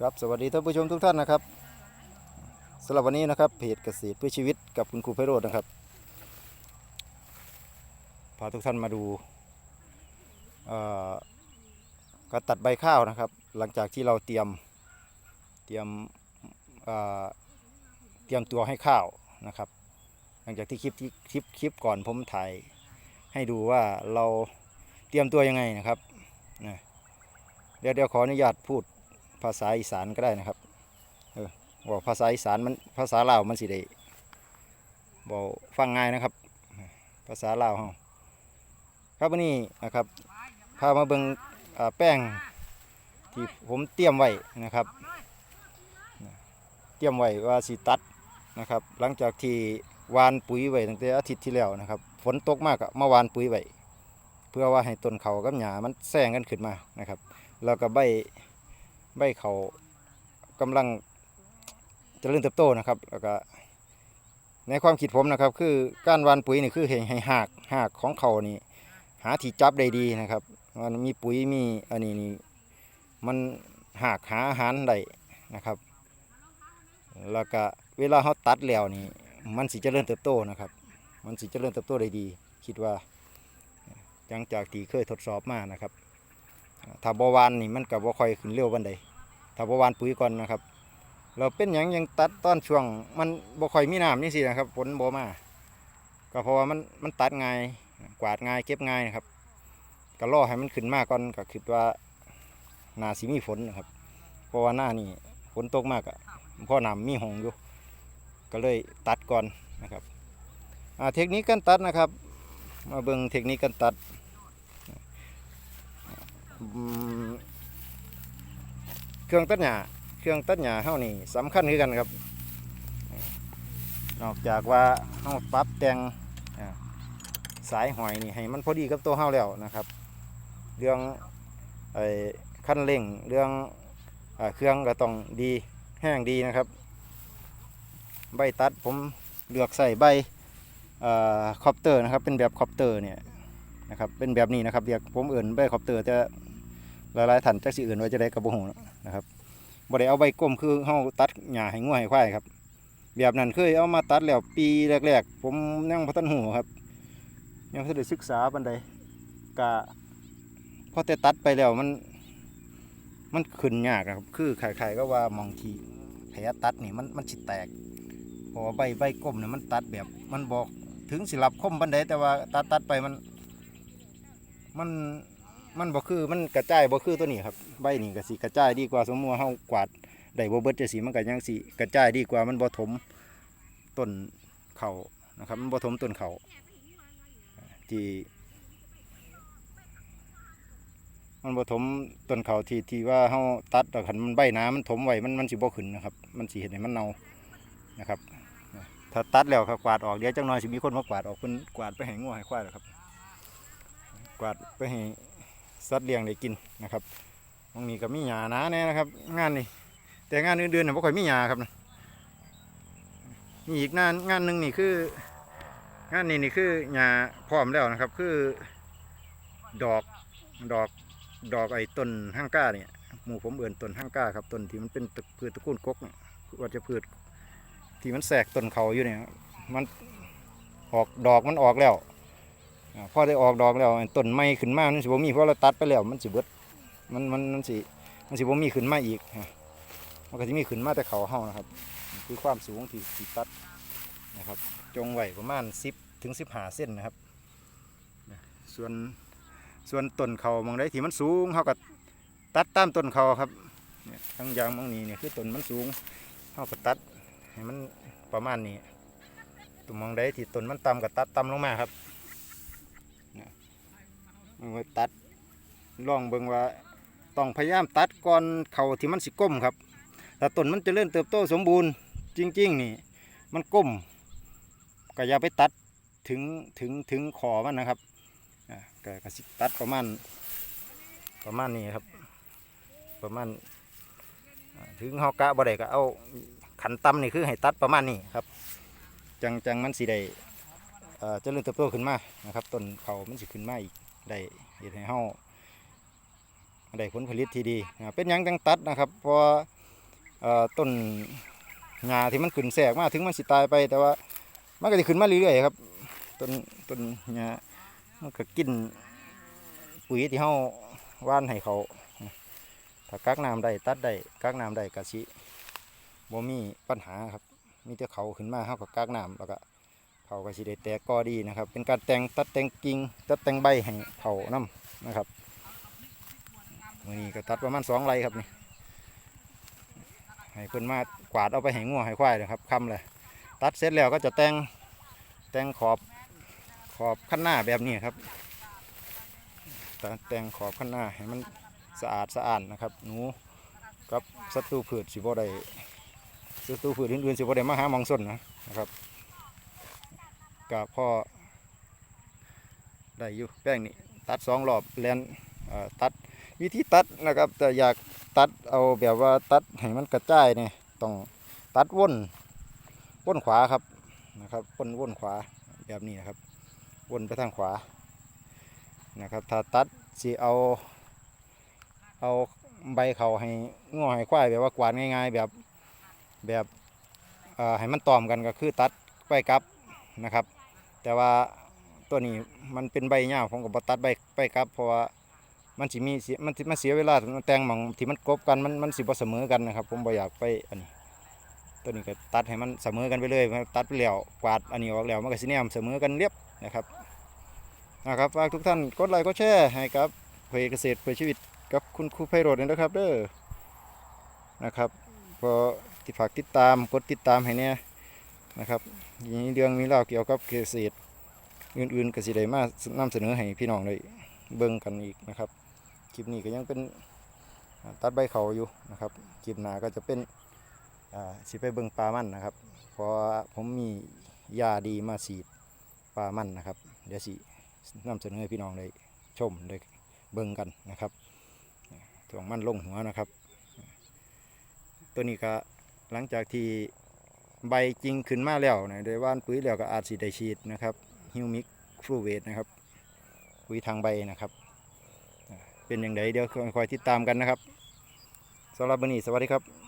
ครับสวัสดีท่านผู้ชมทุกท่านนะครับสำหรับวันนี้นะครับเพจเกษตรเพื่อชีวิตกับคุณครูไพโรจน์นะครับพาทุกท่านมาดูการตัดใบข้าวนะครับ หลังจากที่เราเตรียมเตรียมเเตรียมตัวให้ข้าวนะครับ หลังจากที่คลิปที่คลิปคลิปก่อนผมถ่ายให้ดูว่าเราเตรียมตัวยังไงนะครับนะเดี๋ยวเดี๋ยวขออนุญาตพูด ภาษาอีสานก็ได้นะครับเออบอกภาษาอีสานมันภาษาลาวมันสิได้บอกฟังง่ายนะครับ ภาษาลาวเฮาครับวันนี้นะครับพามาเบิ่งอ่าแป้งที่ผมเตรียมไว้นะครับ เตรียมไว้ว่าสิตัดนะครับ หลังจากที่วานปุ๋ยไว้ตั้งแต่อาทิตย์ที่แล้วนะครับ ฝนตกมากอะมาหวานปุ๋ยไว้เพื่อว่าให้ต้นเขากับหญ้ามันแซงกันขึ้นมานะครับ แล้วก็ใบ ใบเขากำลังเจริญเติบโตนะครับ แล้วก็ในความคิดผมนะครับ คือการวานปุ๋ยนี่คือให้ให้หากหากของเขานี่หาที่จับได้ดีนะครับ มันมีปุ๋ยมีอันนี้นี่มันหากหาอาหารได้นะครับ แล้วก็เวลาเขาตัดแล้วนี่มันสิจเจริญเติบโตนะครับ มันสิจเจริญเติบโตได้ดี คิดว่าหลังจากที่เคยทดสอบมานะครับ ถ้าบหวานนี่มันกับบ่ค่อยขึ้นเร็ววันใดถ้าบหวานปุ๋ยก่อนนะครับ เราเป็นหยังยังตัดตอนช่วง มันบ่ค่อยมีน้ำนี่สินะครับฝนบ่มาก็เพราะว่ามันมันตัดง่ายกวาดง่ายเก็บง่ายนะครับก็รอให้มันขึ้นมาก่อนก็คิดว่านาสิมีฝนนะครับ เพราะว่าหน้านี่ฝนตกมากอะพ่อหน้ำมีหงอยู่ ก็เลยตัดก่อนนะครับเทคนิคการตัดนะครับ มาเบิ่งเทคนิคการตัด เครื่องตัดหญ้าเครื่องตัดหญ้าเฮานี่สำคัญคือกันครับ นอกจากว่าเฮาปรับแต่งสายหอยนี่ให้มันพอดีกับตัวเฮาแล้วนะครับ เรื่องไอ้คันเร่งเรื่องอเครื่องก็ต้องดีแห้งดีนะครับ ใบตัดผมเลือกใส่ใบคอปเตอร์นะครับเป็นแบบคอปเตอร์เนี่ยนะครับเป็นแบบนี้นะครับเรียกผมเอื่นใบคอปเตอร์แต่ หลายๆท่านจักสิอื่นไว่าจะได้กระบหูนะครับบ่ได้เอาใบกลมคือเฮาตัดหญ้าให้งัวให้ควายครับแบบนั้นเคยเอามาตัดแล้วปีแรกๆ ผมยังบ่ทันหูครับ ยังบ่ทันได้ศึกษาปานใดกะพอแต่ตัดไปแล้วมัน มันขึ้นยากครับ คือไข่ๆก็ว่ามองทีแผลตัดนี่มันมันสิแตกเพราะใบใบกลมเนี่ยมันตัดแบบ มันบอกถึงสิรับคมปานใดแต่ว่าตัดตัดไปมัน มัน มันบ่คือมันกระจายบ่คือตัวนี้ครับใบนี่ก็สิกระจายดีกว่าสมมติว่าเฮากวาดได้บ่เบิดจะสิมันก็ยังสิกระจายดีกว่ามันบ่ถมต้นเขานะครับ มันบ่ถมต้นเขาที่มันบ่ถมต้นเขาที่ที่ว่าเฮาตัดแล้วคันมันใบหนามันถมไว้มันมันสิบ่ขึ้นนะครับ มันสิเฮ็ดให้มันเน่านะครับถ้าตัดแล้วครับกวาดออกเดี๋ยวจังน่อยสิมีคนมากวาดออกเพิ่นกวาดไปให้งัวให้ควายแล้วครับ กวาดไปให้ สัตว์เลี้ยงได้กินนะครับตรงนี้ก็มีหญ้าหนาแน่นะครับ งานนี่แต่งานอื่นๆเนี่ยบ่ค่อยมีหญ้าครับนะมีอีกงานงานหนึ่งนี่คืองานนี้นี่คือหญ้าพร้อมแล้วนะครับ คือดอกดอกดอกไอ้ต้นห้างก้าเนี่ยหมู่ผมเอื่นต้นห้างก้าครับต้นที่มันเป็นตระพืชตระกูลกกเนี่ยว่าจะพืชที่มันแสกต้นเขาอยู่เนี่ยมันออกดอกมันออกแล้ว พอได้ออกดอกแล้วต้นไม้ขึ้นมามันสิบ่มีเพราะเราตัดไปแล้วมันสิเบิดมันมันมันสิมันสิบ่มีขึ้นมาอีกฮะมันก็สิมีขึ้นมาแต่เขาเฮานะครับ คือความสูงที่ที่ตัดนะครับ จงไว้ประมาณ10ถึง15เส้นนะครับ ส่วนส่วนต้นเขามองได้ที่มันสูงเฮาก็ตัดตามต้นเขาครับเนี่ยทั้งยางมองนี้เนี่ยคือต้นมันสูงเฮาก็ตัดให้มันประมาณนี้ตัวมองได้ที่ต้นมันต่ำก็ตัดต่ำลงมาครับ ตัดลองเบิ่งว่าต้องพยายามตัดก่อนเขาที่มันสิก้มครับถ้าต้นมันจะเริ่มเติบโตสมบูรณ์จริง ๆ นี่ มันก้มก็อย่าไปตัดถึงถึงถึงขอมันนะครับก็กสิตัดประมาณประมาณนี้ครับ ประมาณถึงเฮากะบ่ได้ก็เอาขันต่ำนี่คือให้ตัดประมาณนี้ครับ จังจังมันสิได้เอ่อเจริญเติบโตขึ้นมานะครับต้นเขามันสิขึ้นมาอีก ได้เห็ดให้เฮาได้ผลผลิตที่ดีเป็นยังจังตัดนะครับเพราะว่าเอ่อต้นหญ้าที่มันขึ้นแทรกมาถึงมันสิตายไปแต่ว่ามันก็จะขึ้นมาเรื่อยๆครับต้นต้นหญ้ามันก็กินปุ๋ยที่เฮาว่านให้เขาถ้ากักน้ำได้ตัดได้กักน้ำได้ก็สิบ่มีปัญหาครับมีแต่เขาขึ้นมาเฮาก็กักน้ำแล้วก็ เขาก็สิได้แตกกอดีนะครับ เป็นการแต่งตัดแต่งกิ่งตัดแต่งใบให้เขานํนะครับมือนี้ก็ตัดประมาณสองไร่ครับนี่ให้เพิ่นมากวาดเอาไปให้งัวให้ควายนะครับคำเลยตัดเสร็จแล้วก็จะแต่งแต่งขอบขอบขั้นหน้าแบบนี้ครับแต่แต่งขอบขั้นหน้าให้มันสะอาดสะอาดนะครับหนูกับศัตรูพืชสิบ่ได้ศัตรูพืชอื่นๆสิบ่ได้มาหามองส้นนะนะครับ กับพ่อได้อยู่แป้งนี้ตัดสองรอบแลนตัดวิธีตัดนะครับแต่อยากตัดเอาแบบว่าตัดให้มันกระจายเนี่ยต้องตัดวนวนขวาครับนะครับวนวนขวาแบบนี้นะครับวนไปทางขวานะครับถ้าตัดสิเอาเอาใบเขาให้งอให้ควายแบบว่ากวาดง่าย ๆ แบบแบบให้มันตอมกันก็คือตัดไปกลับ นะครับ แต่ว่าตัวนี้มันเป็นใบยาผมก็บตัดใบไปกลับเพราะว่ามันสิมีเสียมันมันเสียเวลาแต่งหมองที่มันกบกันมันมันสิบ่เสมอกันนะครับ ผมบ่อยากไปอันนี้ ตัวนี้ก็ตัดให้มันเสมอกันไปเลยตัดไปแล้วกวาดอันนี้ออกแล้วมันก็สิแนมเสมอกันเรียบนะครับนะครับฝากทุกท่านกดไลค์กดแชร์ให้กับเผยเกษตรเผยชีวิตกับคุณครูไพโรจน์นะครับเด้อนะครับพอที่ฝากติดตามกดติดตามให้เนี่ย นะครับมีเรื่องมีเล่าเกี่ยวกับเกษตรอื่นๆก็สิได้มานำเสนอให้พี่น้องได้เบิ่งกันอีกนะครับ คลิปนี้ก็ยังเป็นตัดใบเขาอยู่นะครับ คลิปหน้าก็จะเป็นสิไปเบิ่งปลามันนะครับ เพราะผมมียาดีมาฉีปลามันนะครับ เดี๋ยวสินำเสนอให้พี่น้องได้ชมได้เบิ่งกันนะครับถ่วงมันลงหัวนะครับ ตัวนี้ก็หลังจากที่ ใบจริงขึ้นมาแล้วนะโดยว่านปุ๋ยแล้วก็อาจสิได้ฉีดนะครับฮิวมิกฟลูเวตนะครับปุ๋ยทางใบนะครับ เป็นอย่างไรเดี๋ยวคอยติดตามกันนะครับสำหรับวันนี้สวัสดีครับ